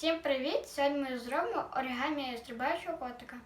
Всім привіт! Сьогодні ми зробимо оригамі стрибаючого котика.